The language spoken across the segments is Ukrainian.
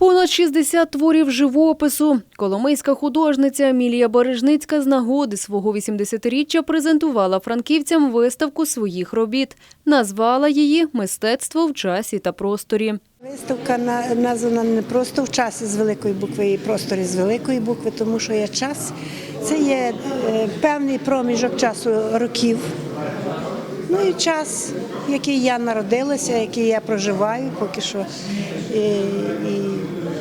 Понад 60 творів живопису. Коломийська художниця Емілія Бережницька з нагоди свого 80-річчя презентувала франківцям виставку своїх робіт. Назвала її Мистецтво в часі та просторі. Виставка названа не просто в часі з великої букви і просторі з великої букви, тому що є час. Це є е, певний проміжок часу років. Ну і час, який я народилася, який я проживаю поки що. І, і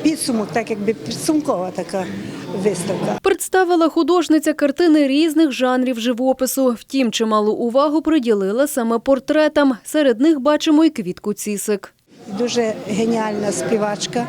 підсумок, так якби підсумкова така виставка. Представила художниця картини різних жанрів живопису. Втім, чималу увагу приділила саме портретам. Серед них бачимо й квітку цісик. Дуже геніальна співачка,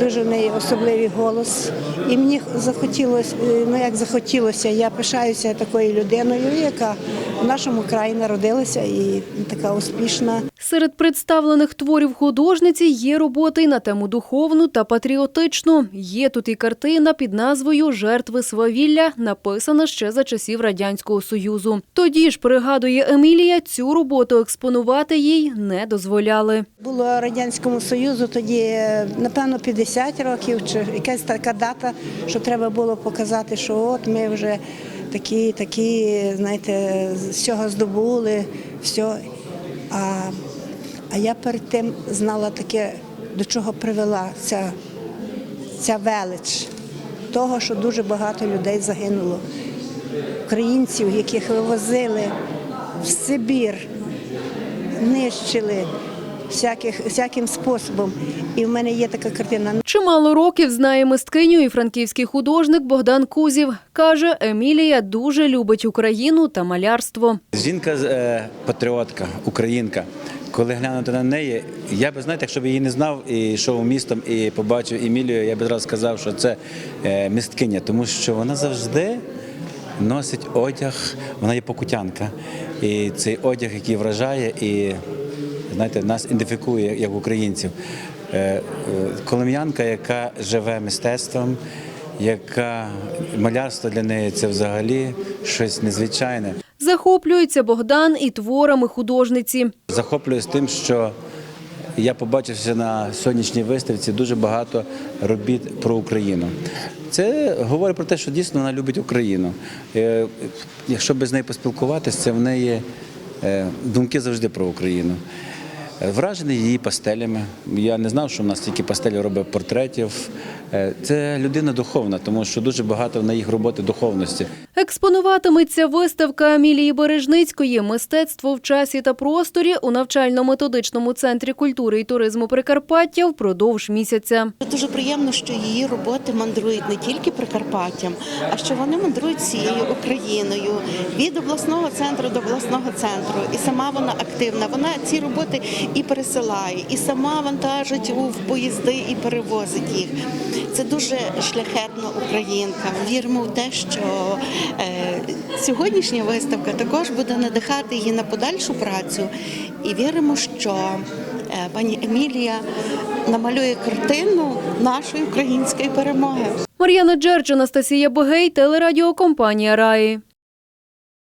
дуже в неї особливий голос. І мені захотілося, е, ну як захотілося, я пишаюся такою людиною, яка в нашому краї народилася і така успішна. Серед представлених творів художниці є роботи й на тему духовну та патріотичну. Є тут і картина під назвою Жертви свавілля, написана ще за часів радянського союзу. Тоді ж пригадує Емілія, цю роботу експонувати їй не дозволяли. Було Радянському Союзу тоді, е, напевно, 50 років чи якась така дата, що треба було показати, що от ми вже такі, такі, знаєте, з цього здобули, все. А, а я перед тим знала таке, до чого привела ця, ця велич. Того, що дуже багато людей загинуло. Українців, яких вивозили в Сибір, нищили всяких, всяким способом. І в мене є така картина. Чимало років знає мисткиню і франківський художник Богдан Кузів. Каже, Емілія дуже любить Україну та малярство. Жінка е, патріотка, українка. Коли глянути на неї, я би знаєте, якщо б її не знав і йшов містом і побачив Емілію, я би зразу сказав, що це е, місткиня, тому що вона завжди носить одяг, вона є покутянка. І цей одяг, який вражає, і знаєте, нас ідентифікує як українців. Е, е, Колом'янка, яка живе мистецтвом, яка малярство для неї це взагалі щось незвичайне. Захоплюється Богдан і творами художниці. Захоплююсь тим, що я побачився на сьогоднішній виставці дуже багато робіт про Україну. Це говорить про те, що дійсно вона любить Україну. Е, Якщо без неї поспілкуватися, це в неї думки завжди про Україну. Е, Вражений її пастелями. Я не знав, що в нас тільки пастелі робить портретів. Е, Це людина духовна, тому що дуже багато в їх роботи духовності. Експонуватиметься виставка Амілії Бережницької «Мистецтво в часі та просторі» у навчально-методичному центрі культури і туризму Прикарпаття впродовж місяця. Дуже приємно, що її роботи мандрують не тільки Прикарпаттям, а що вони мандрують всією Україною від обласного центру до обласного центру. І сама вона активна. Вона ці роботи і пересилає, і сама вантажить у в поїзди і перевозить їх. Це дуже шляхетна українка. Віримо в те, що е, сьогоднішня виставка також буде надихати її на подальшу працю. І віримо, що е, пані Емілія намалює картину нашої української перемоги. Мар'яна Джерч, Анастасія Богей, телерадіокомпанія «Раї».